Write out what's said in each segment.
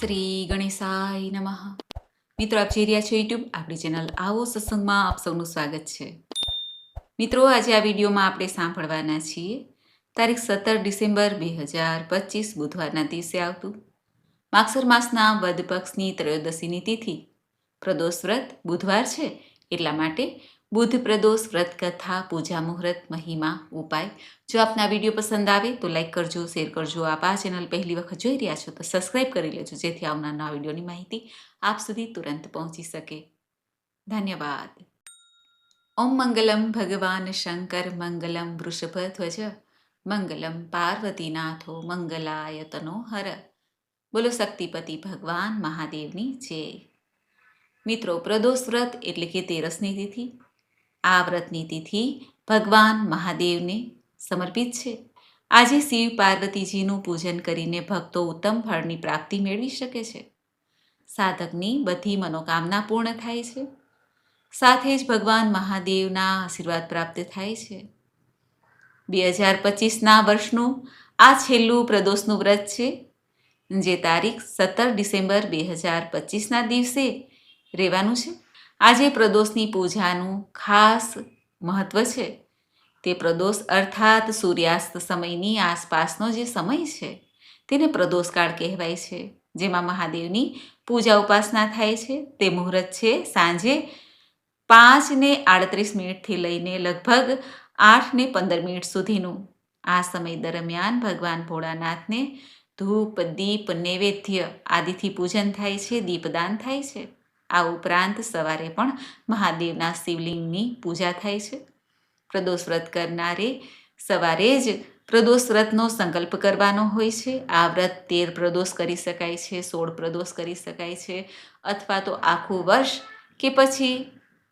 શ્રી ગણેશાય નમઃ. મિત્રો, આપ જોઈ છો યુટ્યુબ આપણી ચેનલ આવો સત્સંગમાં આપ સૌનું સ્વાગત છે. મિત્રો, આજે આ વિડીયોમાં આપણે સાંભળવાના છીએ, તારીખ સત્તર ડિસેમ્બર બે હજાર પચીસ, બુધવારના દિવસે આવતું. માક્ષર માસના વદ પક્ષની ત્રયોદશીની તિથિ. પ્રદોષ વ્રત બુધવાર છે, એટલા માટે બુધ પ્રદોષ, વ્રત કથા, પૂજા મુહૂર્ત, મહિમા, ઉપાય. જો આપના વીડિયો પસંદ આવે તો લાઈક કરજો, શેર કરજો. આપ આ ચેનલ પહેલી વખત જોઈ રહ્યા છો તો સબસ્ક્રાઈબ કરી લેજો, જેથી આવનાર નવા વિડીયોની માહિતી આપ સુધી તુરંત પહોંચી શકે. ધન્યવાદ. ઓમ મંગલમ ભગવાન શંકર મંગલમ વૃષભધ્વજ, મંગલમ પાર્વતીનાથો મંગલાયતનો હર. બોલો શક્તિપતિ ભગવાન મહાદેવની જય. મિત્રો, પ્રદોષ વ્રત એટલે કે તેરસની તિથિ. આ વ્રતની તિથિ ભગવાન મહાદેવને સમર્પિત છે. આજે શિવ પાર્વતીજીનું પૂજન કરીને ભક્તો ઉત્તમ ફળની પ્રાપ્તિ મેળવી શકે છે. સાધકની બધી મનોકામના પૂર્ણ થાય છે. સાથે જ ભગવાન મહાદેવના આશીર્વાદ પ્રાપ્ત થાય છે. બે હજાર પચીસના વર્ષનું આ છેલ્લું પ્રદોષનું વ્રત છે, જે તારીખ સત્તર ડિસેમ્બર બે હજાર પચીસના દિવસે રહેવાનું છે. આજે પ્રદોષની પૂજાનું ખાસ મહત્વ છે. તે પ્રદોષ અર્થાત સૂર્યાસ્ત સમયની આસપાસનો જે સમય છે, તેને પ્રદોષકાળ કહેવાય છે. જેમાં મહાદેવની પૂજા ઉપાસના થાય છે. તે મુહૂર્ત છે સાંજે પાંચ ને આડત્રીસ મિનિટથી લઈને લગભગ આઠ ને પંદર મિનિટ સુધીનું. આ સમય દરમિયાન ભગવાન ભોળાનાથને ધૂપ, દીપ, નૈવેદ્ય આદિથી પૂજન થાય છે, દીપદાન થાય છે. આ ઉપરાંત સવારે પણ મહાદેવના શિવલિંગની પૂજા થાય છે. પ્રદોષ વ્રત કરનારે સવારે જ પ્રદોષ વ્રતનો સંકલ્પ કરવાનો હોય છે. આ વ્રત તેર પ્રદોષ કરી શકાય છે, સોળ પ્રદોષ કરી શકાય છે, અથવા તો આખું વર્ષ કે પછી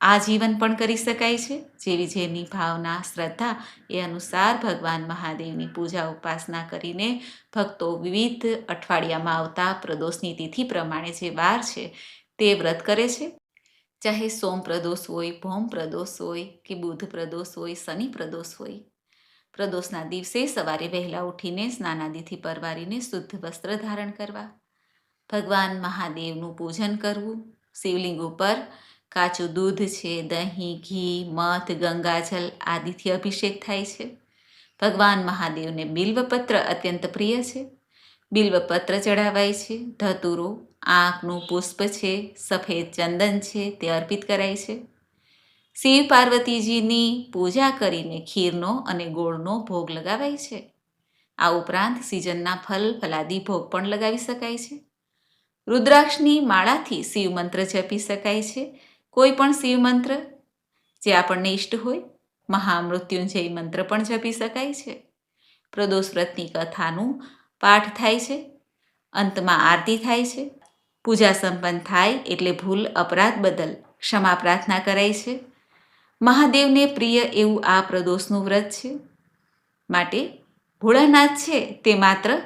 આજીવન પણ કરી શકાય છે. જેવી જેની ભાવના, શ્રદ્ધા એ અનુસાર ભગવાન મહાદેવની પૂજા ઉપાસના કરીને ભક્તો વિવિધ અઠવાડિયામાં આવતા પ્રદોષની તિથિ પ્રમાણે જે વાર છે તે વ્રત કરે છે? ચાહે સોમ પ્રદોષ હોય, ભૌમ પ્રદોષ હોય, કે બુધ પ્રદોષ હોય, શનિ પ્રદોષ હોય. પ્રદોષના દિવસે સવારે વહેલા ઉઠીને સ્નાનાદિથી પરવારીને શુદ્ધ વસ્ત્ર ધારણ કરવા. ભગવાન મહાદેવનું પૂજન કરવું. શિવલિંગ ઉપર કાચું દૂધ છે, દહીં, ઘી, મધ, ગંગાજલ આદિથી અભિષેક થાય છે. ભગવાન મહાદેવને બિલ્વપત્ર અત્યંત પ્રિય છે. બિલ્વપત્ર ચડાવાય છે. ધતુરો આંખનું પુષ્પ છે, સફેદ ચંદન છે, તે અર્પિત કરાય છે. શિવ પાર્વતીજીની પૂજા કરીને ખીરનો અને ગોળનો ભોગ લગાવાય છે. આ ઉપરાંત સિઝનના ફલ, ફલાદી ભોગ પણ લગાવી શકાય છે. રુદ્રાક્ષની માળાથી શિવ મંત્ર જપી શકાય છે. કોઈ પણ શિવ મંત્ર જે આપણને ઇષ્ટ હોય, મહામૃત્યુંજય મંત્ર પણ જપી શકાય છે. પ્રદોષ વ્રતની કથાનું પાઠ થાય છે. અંતમાં આરતી થાય છે. પૂજા સંપન્ન થાય એટલે ભૂલ, અપરાધ બદલ ક્ષમા પ્રાર્થના કરાય છે. મહાદેવને પ્રિય એવું આ પ્રદોષનું વ્રત છે. માટે ભોળાનાથ છે તે માત્ર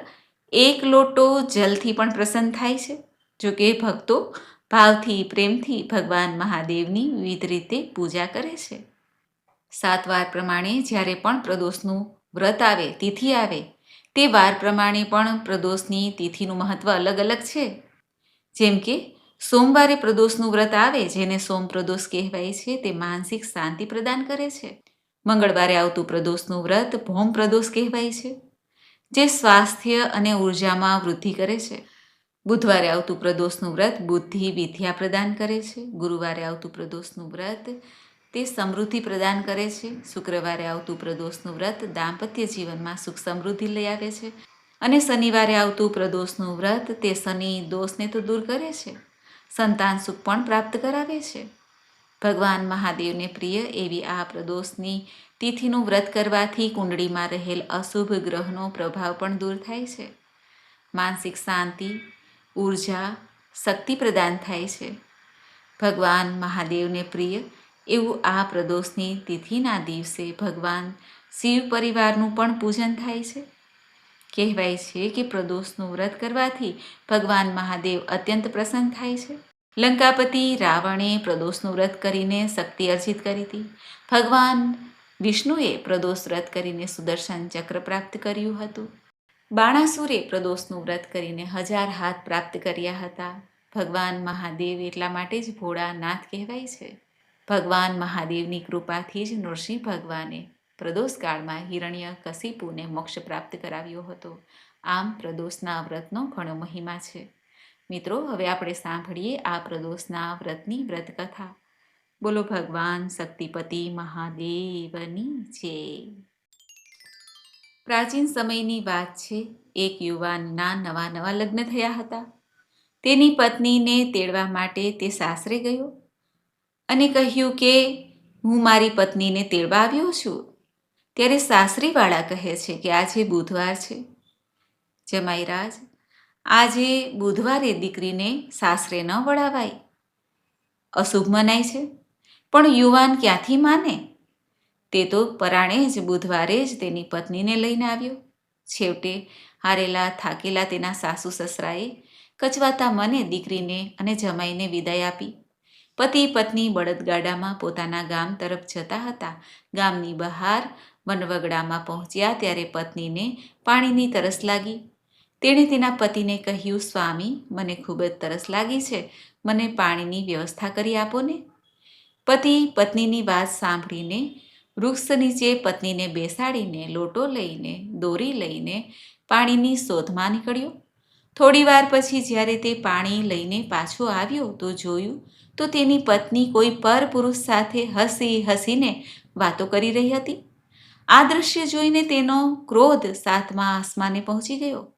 એક લોટો જલથી પણ પ્રસન્ન થાય છે. જો કે ભક્તો ભાવથી, પ્રેમથી ભગવાન મહાદેવની વિવિધ રીતે પૂજા કરે છે. સાત વાર પ્રમાણે જ્યારે પણ પ્રદોષનું વ્રત આવે, તિથિ આવે, તે વાર પ્રમાણે પણ પ્રદોષની તિથિનું મહત્ત્વ અલગ અલગ છે. જેમ કે, સોમવારે પ્રદોષનું વ્રત આવે, જેને સોમ પ્રદોષ કહેવાય છે, તે માનસિક શાંતિ પ્રદાન કરે છે. મંગળવારે આવતું પ્રદોષનું વ્રત ભૌમ પ્રદોષ કહેવાય છે, જે સ્વાસ્થ્ય અને ઉર્જામાં વૃદ્ધિ કરે છે. બુધવારે આવતું પ્રદોષનું વ્રત બુદ્ધિ, વિદ્યા પ્રદાન કરે છે. ગુરુવારે આવતું પ્રદોષનું વ્રત તે સમૃદ્ધિ પ્રદાન કરે છે. શુક્રવારે આવતું પ્રદોષનું વ્રત દાંપત્ય જીવનમાં સુખ સમૃદ્ધિ લઈ આવે છે. અને શનિવારે આવતું પ્રદોષનું વ્રત તે શનિ દોષને તો દૂર કરે છે. સંતાન સુખ પણ પ્રાપ્ત કરાવે છે. ભગવાન મહાદેવને પ્રિય એવી આ પ્રદોષની તિથિનું વ્રત કરવાથી કુંડળીમાં રહેલ અશુભ ગ્રહનો પ્રભાવ પણ દૂર થાય છે. માનસિક શાંતિ, ઊર્જા, શક્તિ પ્રદાન થાય છે. ભગવાન મહાદેવને પ્રિય એવું આ પ્રદોષની તિથિના દિવસે ભગવાન શિવ પરિવારનું પણ પૂજન થાય છે. કહેવાય છે કે પ્રદોષનું વ્રત કરવાથી ભગવાન મહાદેવ અત્યંત પ્રસન્ન થાય છે. લંકાપતિ રાવણે પ્રદોષનું વ્રત કરીને શક્તિ અર્જિત કરી હતી. ભગવાન વિષ્ણુએ પ્રદોષ વ્રત કરીને સુદર્શન ચક્ર પ્રાપ્ત કર્યું હતું. બાણાસુરે પ્રદોષનું વ્રત કરીને હજાર હાથ પ્રાપ્ત કર્યા હતા. ભગવાન મહાદેવ એટલા માટે જ ભોળાનાથ કહેવાય છે. ભગવાન મહાદેવની કૃપાથી જ નૃસિંહ ભગવાને પ્રદોષ કાળમાં હિરણ્ય કશિપુને મોક્ષ પ્રાપ્ત કરાવ્યો હતો. આમ પ્રદોષના વ્રતનો ઘણો મહિમા છે. મિત્રો, હવે આપણે સાંભળીએ આ પ્રદોષના વ્રતની વ્રતકથા. બોલો ભગવાન શક્તિપતિ મહાદેવની જય પ્રાચીન સમયની વાત છે, એક યુવાનના નવા નવા લગ્ન થયા હતા. તેની પત્નીને તેડવા માટે તે સાસરે ગયો અને કહ્યું કે, હું મારી પત્નીને તેડવા આવ્યો છું. ત્યારે સાસરીવાળા કહે છે કે આજે બુધવાર છે જમાઈરાજ આજે બુધવારે દીકરીને સાસરે ન વળાવાય. અશુભ મનાય છે, પણ યુવાન ક્યાંથી માને? તે તો પરાણે જ બુધવારે જ તેની પત્નીને લઈને આવ્યો. છેવટે હારેલા થાકેલા તેના સાસુ સસરાએ કચવાતા મને દીકરીને અને જમાઈને વિદાય આપી. પતિ પત્ની બળદગાડામાં પોતાના ગામ તરફ જતા હતા. ગામની બહાર વનવગડામાં પહોંચ્યા ત્યારે પત્નીને પાણીની તરસ લાગી. તેણે તેના પતિને કહ્યું, સ્વામી, મને ખૂબ જ તરસ લાગી છે. મને પાણીની વ્યવસ્થા કરી આપો ને. પતિ પત્નીની વાત સાંભળીને વૃક્ષ નીચે પત્નીને બેસાડીને લોટો લઈને, દોરી લઈને પાણીની શોધમાં નીકળ્યો. થોડી વાર પછી જ્યારે તે પાણી લઈને પાછો આવ્યો તો જોયું તો તેની પત્ની કોઈ પર પુરુષ સાથે હસી હસીને વાતો કરી રહી હતી. આ દૃશ્ય જોઈને તેનો ક્રોધ સાતમા આસમાને પહોંચી ગયો.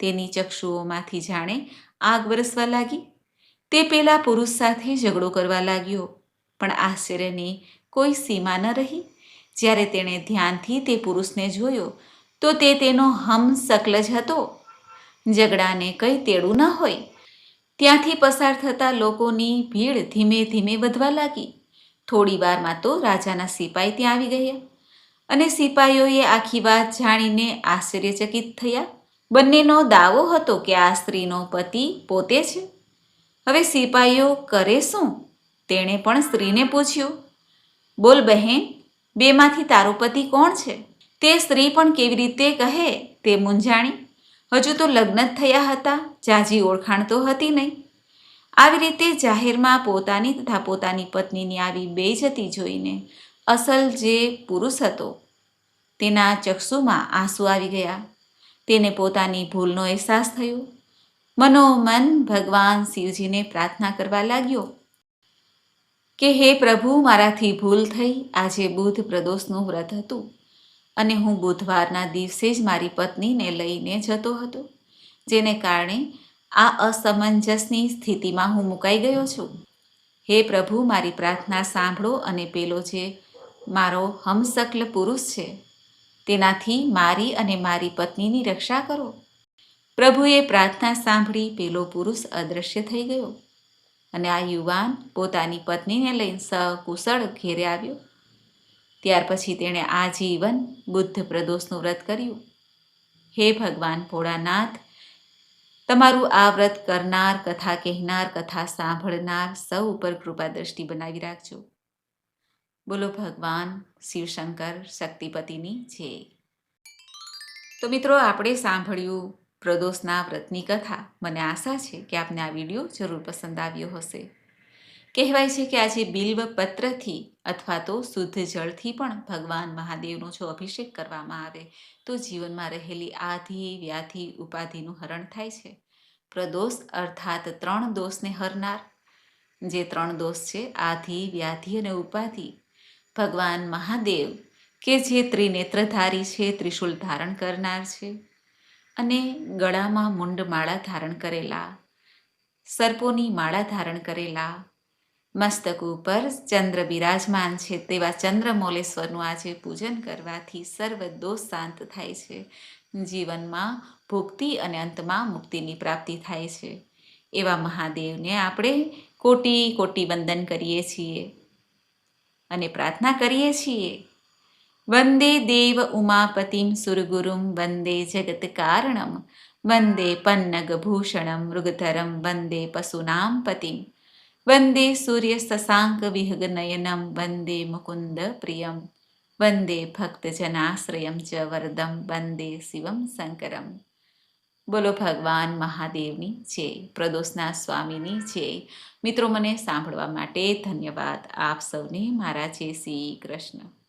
તેની ચક્ષુઓમાંથી જાણે આગ વરસવા લાગી. તે પેલા પુરુષ સાથે ઝઘડો કરવા લાગ્યો, પણ આશ્ચર્યની કોઈ સીમા ન રહી. જ્યારે તેણે ધ્યાનથી તે પુરુષને જોયો, તો તે તેનો હમ સકલ જ હતો. ઝઘડાને કંઈ તેડું ન હોય. ત્યાંથી પસાર થતા લોકોની ભીડ ધીમે ધીમે વધવા લાગી. થોડી વારમાં તો રાજાના સિપાઈ ત્યાં આવી ગયા. અને સિપાઈઓએ આખી વાત જાણીને આશ્ચર્યચકિત થયા. બંનેનો દાવો હતો કે આ સ્ત્રીનો પતિ પોતે છે. હવે સિપાઈઓ કરે શું? તેણે પણ સ્ત્રીને પૂછ્યું. બોલ બહેન, બેમાંથી તારો પતિ કોણ છે? તે સ્ત્રી પણ કેવી રીતે કહે તે મૂંઝાણી. હજુ તો લગ્ન જ થયા હતા, જાજી ઓળખાણ તો હતી નહીં. આવી રીતે જાહેરમાં પોતાની તથા પોતાની પત્નીની આવી બેજતી જોઈને અસલ જે પુરુષ હતો, તેના ચક્ષુમાં આંસુ આવી ગયા. તેને પોતાની ભૂલનો અહેસાસ થયો. મનોમન ભગવાન શિવજીને પ્રાર્થના કરવા લાગ્યો કે, હે પ્રભુ, મારાથી ભૂલ થઈ. આજે બુધ પ્રદોષનું વ્રત હતું અને હું બુધવારના દિવસે જ મારી પત્નીને લઈને જતો હતો, જેને કારણે આ અસમંજસની સ્થિતિમાં હું મુકાઈ ગયો છું. હે પ્રભુ, મારી પ્રાર્થના સાંભળો અને પેલો જે મારો હમસકલ પુરુષ છે. તેનાથી મારી અને મારી પત્નીની રક્ષા કરો. પ્રભુએ પ્રાર્થના સાંભળી પેલો પુરુષ અદૃશ્ય થઈ ગયો અને આ યુવાન પોતાની પત્નીને લઈને સકુશળ ઘેરે આવ્યો. ત્યાર પછી તેણે આજીવન બુદ્ધ પ્રદોષનું વ્રત કર્યું. હે ભગવાન ભોળાનાથ, તમારું આ વ્રત કરનાર, કથા કહેનાર, કથા સાંભળનાર સૌ ઉપર કૃપા દ્રષ્ટિ બનાવી રાખજો. બોલો ભગવાન, શિવશંકર શક્તિપતિની જય. તો મિત્રો, આપણે સાંભળ્યું પ્રદોષના વ્રતની કથા. મને આશા છે કે આપને આ વીડિયો જરૂર પસંદ આવ્યો હશે. કહેવાય છે કે આજે બિલ્વ પત્રથી અથવા તો શુદ્ધ જળથી પણ ભગવાન મહાદેવનો જો અભિષેક કરવામાં આવે, તો જીવનમાં રહેલી આધિ, વ્યાધિ, ઉપાધિનું હરણ થાય છે. પ્રદોષ અર્થાત ત્રણ દોષને હરનાર. જે ત્રણ દોષ છે, આધિ, વ્યાધિ અને ઉપાધિ ભગવાન મહાદેવ કે જે ત્રિનેત્રધારી છે ત્રિશુલ ધારણ કરનાર છે અને ગળામાં મુંડ માળા ધારણ કરેલા, સર્પોની માળા ધારણ કરેલા, મસ્તક ઉપર ચંદ્ર બિરાજમાન છે તેવા ચંદ્ર મોલેશ્વરનું આજે પૂજન કરવાથી સર્વ દોષ શાંત થાય છે. જીવનમાં ભુક્તિ અને અંતમાં મુક્તિની પ્રાપ્તિ થાય છે. એવા મહાદેવને આપણે કોટી કોટી વંદન કરીએ છીએ. અને પ્રાર્થના કરીએ છીએ. વંદે દેવ ઉમાપતિમ સુરગુરુમ, વંદે જગત કારણમ, વંદે પન્નગભૂષણમ મૃગધરમ, વંદે પશુનામ પતિમ, વંદે સૂર્ય શશાંક વિહગનયનમ, વંદે મુકુંદ પ્રિયમ, વંદે ભક્તજનાશ્રયમ ચ વરદમ, વંદે શિવમ શંકરમ. બોલો ભગવાન મહાદેવની જય, પ્રદોષના સ્વામીની જય. મિત્રો, મને સાંભળવા માટે ધન્યવાદ. આપ સૌને મારા જય શ્રી કૃષ્ણ.